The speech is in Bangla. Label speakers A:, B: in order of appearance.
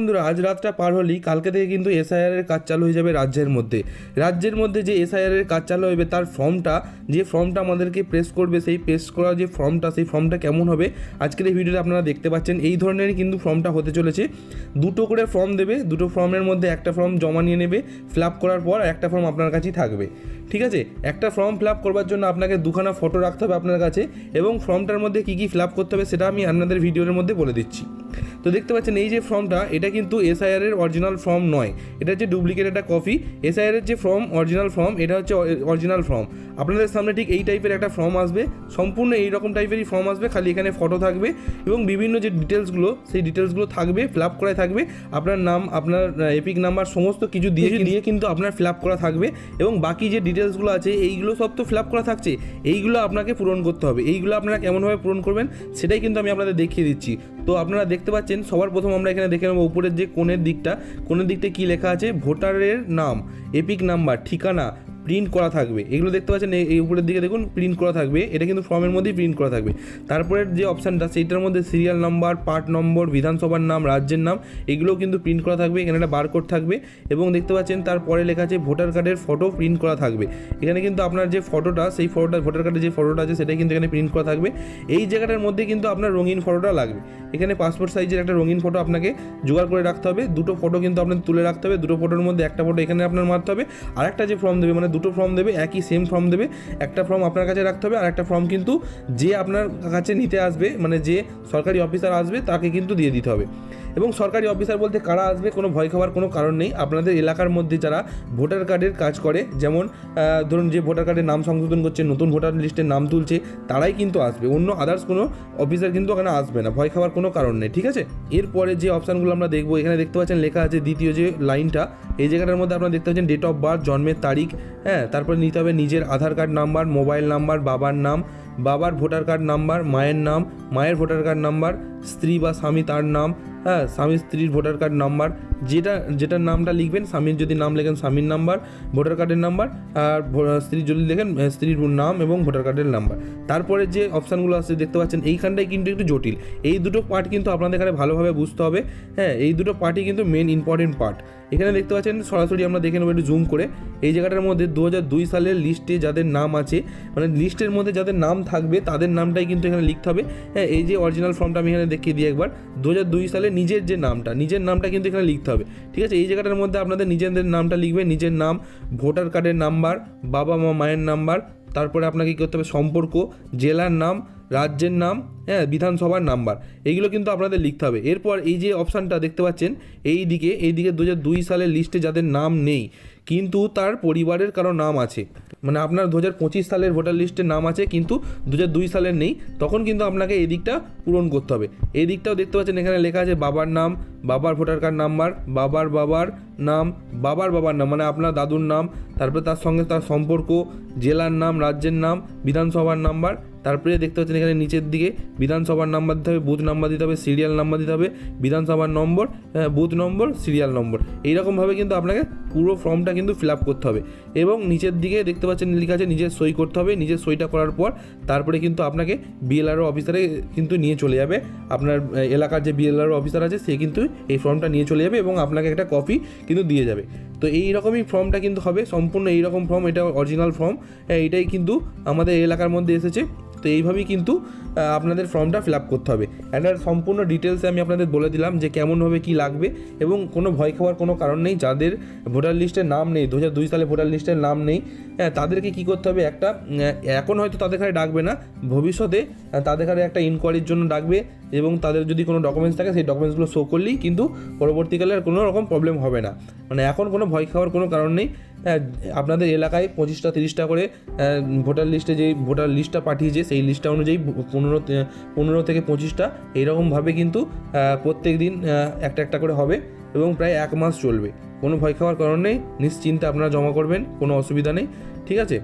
A: বন্ধুরা, আজ রাতটা পার হলেই কালকে থেকে কিন্তু এসআইআর এর কাজ চালু হয়ে যাবে রাজ্যের মধ্যে। রাজ্যের মধ্যে যে এসআইআর এর কাজ চালু হবে তার ফর্মটা, যে ফর্মটা আমাদেরকে প্রেস করবে, সেই প্রেস করা যে ফর্মটা, সেই ফর্মটা কেমন হবে, আজকের এই ভিডিওতে আপনারা দেখতে পাচ্ছেন। এই ধরনেরই কিন্তু ফর্মটা হতে চলেছে। দুটো করে ফর্ম দেবে, দুটো ফর্মের মধ্যে একটা ফর্ম জমা নিয়ে নেবে ফিল আপ করার পর একটা ফর্ম আপনার কাছেই থাকবে। ঠিক আছে? একটা ফর্ম ফিল আপ করবার জন্য আপনাকে দুখানা ফটো রাখতে হবে আপনার কাছে এবং ফর্মটার মধ্যে কী কী ফিল আপ করতে হবে সেটা আমি আপনাদের ভিডিওর মধ্যে বলে দিচ্ছি। তো দেখতে পাচ্ছেন এই যে ফর্মটা এটা কিন্তু এসআইআর এর অরিজিনাল ফর্ম নয়। এটা হচ্ছে ডুপ্লিকেট একটা কপি এসআইআর এর যে ফর্ম অরিজিনাল ফর্ম এটা হচ্ছে অরিজিনাল ফর্ম আপনাদের সামনে ঠিক এই টাইপের একটা ফর্ম আসবে। সম্পূর্ণ এই রকম টাইপেরই ফর্ম আসবে খালি এখানে ফটো থাকবে এবং বিভিন্ন যে ডিটেলসগুলো সেই ডিটেলসগুলো থাকবে ফিল আপ করা থাকবে। আপনার নাম আপনার এপিক নাম্বার সমস্ত কিছু দিয়ে দিয়ে কিন্তু আপনার ফিল আপ করা থাকবে এবং বাকি যে ডিটেলসগুলো আছে এইগুলো সব তো ফিল আপ করা থাকছে। এইগুলো আপনাকে পূরণ করতে হবে। এইগুলো আপনারা কেমনভাবে পূরণ করবেন সেটাই কিন্তু আমি আপনাদের দেখিয়ে দিচ্ছি। তো আপনারা দেখতে পাচ্ছেন, সবার প্রথম আমরা এখানে দেখে নেব উপরের যে কোণের দিকটা। কোণের দিকটা কী লেখা আছে? ভোটারের নাম, এপিক নাম্বার, ঠিকানা, প্রিন্ট করা থাকবে। এগুলো দেখতে পাচ্ছেন এই- উপরের দিকে দেখুন, প্রিন্ট করা থাকবে। এটা কিন্তু ফর্মের মধ্যেই প্রিন্ট করা থাকবে। তারপরের যে অপশানটা, সেইটার মধ্যে সিরিয়াল নাম্বার, পার্ট নম্বর, বিধানসভার নাম, রাজ্যের নাম, এগুলোও কিন্তু প্রিন্ট করা থাকবে। এখানে একটা বারকোড থাকবে এবং দেখতে পাচ্ছেন, তারপরে লেখা আছে, ভোটার কার্ডের ফটো প্রিন্ট করা থাকবে। এখানে কিন্তু আপনার যে ফটোটা, সেই ফটোটা, ভোটার কার্ডের যে ফটোটা আছে, সেটাই কিন্তু এখানে প্রিন্ট করা থাকবে। এই জায়গাটার মধ্যে কিন্তু আপনার রঙিন ফটোটা লাগবে। এখানে পাসপোর্ট সাইজের একটা রঙিন ফটো আপনাকে জোগাড় করে রাখতে হবে। দুটো ফটো কিন্তু আপনার তুলে রাখতে হবে। দুটো ফটোর মধ্যে একটা ফটো এখানে আপনার মারতে হবে। আর একটা যে ফর্ম দেবে মানে দুটো ফর্ম দেবে, একই সেম ফর্ম দেবে। একটা ফর্ম আপনার কাছে রাখতে হবে আর একটা ফর্ম কিন্তু যে আপনার কাছে নিতে আসবে মানে যে সরকারি অফিসার আসবে, তাকে কিন্তু দিয়ে দিতে হবে। এবং সরকারি অফিসার বলতে কারা আসবে, কোনো ভয় খাওয়ার কোনো কারণ নেই। আপনাদের এলাকার মধ্যে যারা ভোটার কার্ডের কাজ করে, যেমন ধরুন যে ভোটার কার্ডের নাম সংশোধন করছে, নতুন ভোটার লিস্টের নাম তুলছে, তারাই কিন্তু আসবে। অন্য আদার্স কোনো অফিসার কিন্তু ওখানে আসবে না। ভয় খাওয়ার কোনো কারণ নেই, ঠিক আছে? এরপরে যে অপশানগুলো আমরা দেখব, এখানে দেখতে পাচ্ছেন লেখা আছে দ্বিতীয় যে লাইনটা, এই জায়গাটার মধ্যে আপনারা দেখতে পাচ্ছেন ডেট অফ বার্থ জন্মের তারিখ হ্যাঁ তারপরে নিতে হবে নিজের Aadhaar card number mobile number বাবার নাম, বাবার ভোটার কার্ড নাম্বার মায়ের নাম, মায়ের ভোটার কার্ড নাম্বার স্ত্রী বা স্বামী তার নাম হ্যাঁ স্বামী স্ত্রীর ভোটার কার্ড নাম্বার, যেটা, যেটার নামটা লিখবেন, স্বামীর যদি নাম লেখেন স্বামীর নাম্বার, ভোটার কার্ডের নাম্বার, আর স্ত্রীর যদি লেখেন স্ত্রীর নাম এবং ভোটার কার্ডের নাম্বার। তারপরে যে অপশানগুলো আছে, দেখতে পাচ্ছেন এইখানটাই কিন্তু একটু জটিল। এই দুটো পার্ট কিন্তু আপনাদের এখানে ভালোভাবে বুঝতে হবে হ্যাঁ এই দুটো পার্টই কিন্তু মেন ইম্পর্টেন্ট পার্ট এখানে দেখতে পাচ্ছেন, সরাসরি আমরা দেখে নেব একটু জুম করে। এই জায়গাটার মধ্যে দু সালের লিস্টে যাদের নাম আছে মানে লিস্টের মধ্যে যাদের নাম থাকবে, তাদের নামটাই কিন্তু এখানে লিখতে হবে। হ্যাঁ এই যে অরিজিনাল ফর্মটা আমি এখানে দেখিয়ে দিই একবার। দু সালে নিজের যে নামটা, নিজের নামটা কিন্তু এখানে লিখতে হবে। ঠিক আছে? এই জায়গাটার মধ্যে আপনাদের নিজেদের নামটা লিখবে, নিজের নাম, ভোটার কার্ডের নাম্বার বাবা মা মায়ের নাম্বার, তারপরে আপনাকে কী করতে হবে? সম্পর্ক, জেলার নাম রাজ্যের নাম হ্যাঁ বিধানসভার নাম্বার, এইগুলো কিন্তু আপনাদের লিখতে হবে। এরপর এই যে অপশানটা দেখতে পাচ্ছেন, এই দিকে এই দিকে দু দুই সালের লিস্টে যাদের নাম নেই, কিন্তু তার পরিবারের কারও নাম আছে। মানে আপনার দু হাজার পঁচিশ সালের ভোটার লিস্টে নাম আছে, কিন্তু দু দুই সালের নেই, তখন কিন্তু আপনাকে এই দিকটা পূরণ করতে হবে। এই দিকটাও দেখতে পাচ্ছেন, এখানে লেখা আছে বাবার নাম, বাবার ভোটার কার্ড নাম্বার বাবার বাবার নাম, বাবার বাবার নাম মানে আপনার দাদুর নাম, তারপরে তার সঙ্গে তার সম্পর্ক, জেলার নাম, রাজ্যের নাম, বিধানসভার নাম্বার তারপরে দেখতে পাচ্ছেন এখানে নিচের দিকে বিধানসভার নাম্বার দিতে হবে বুথ নাম্বার দিতে হবে সিরিয়াল নাম্বার দিতে হবে বিধানসভার নম্বর হ্যাঁ, বুথ নম্বর সিরিয়াল নম্বর। এইরকমভাবে কিন্তু আপনাকে পুরো ফর্মটা কিন্তু ফিল আপ করতে হবে। এবং নিচের দিকে দেখতে পাচ্ছেন লেখা আছে নিজের সই করতে হবে নিজের সইটা করার পর তারপরে কিন্তু আপনাকে বিএলআরও অফিসারে কিন্তু নিয়ে চলে যাবে। আপনার এলাকার যে বিএলআরও অফিসার আছে সে কিন্তু এই ফর্মটা নিয়ে চলে যাবে এবং আপনাকে একটা কপি কিন্তু দিয়ে যাবে। তো এই রকমই ফর্মটা কিন্তু হবে সম্পূর্ণ এই রকম ফর্ম এটা অরিজিনাল ফর্ম এটাই কিন্তু আমাদের এলাকার মধ্যে এসেছে। তো এইভাবেই কিন্তু আপনাদের ফর্মটা ফিল আপ করতে হবে। একটা সম্পূর্ণ ডিটেলসে আমি আপনাদের বলে দিলাম যে কেমনভাবে কি লাগবে এবং কোনো ভয় খাওয়ার কোনো কারণ নেই। যাদের ভোটার লিস্টের নাম নেই দু দুই সালে ভোটার লিস্টের নাম নেই হ্যাঁ তাদেরকে কি করতে হবে? একটা এখন হয়তো তাদের এখানে ডাকবে না, ভবিষ্যতে তাদের এখানে একটা ইনকোয়ারির জন্য ডাকবে এবং তাদের যদি কোনো ডকুমেন্টস থাকে, সেই ডকুমেন্টসগুলো শো করলেই কিন্তু পরবর্তীকালে আর কোনো রকম প্রবলেম হবে না। মানে এখন কোনো ভয় খাওয়ার কোনো কারণ নেই। আপনাদের এলাকায় পঁচিশটা, তিরিশটা করে ভোটার লিস্টে যেই ভোটার লিস্টটা পাঠিয়েছে, সেই লিস্টটা অনুযায়ী পনেরো পনেরো থেকে পঁচিশটা এইরকমভাবে কিন্তু প্রত্যেক দিন একটা একটা করে হবে এবং প্রায় এক মাস চলবে। কোনো ভয় খাওয়ার কারণ নেই, নিশ্চিন্তে আপনারা জমা করবেন, কোনো অসুবিধা নেই, ঠিক আছে?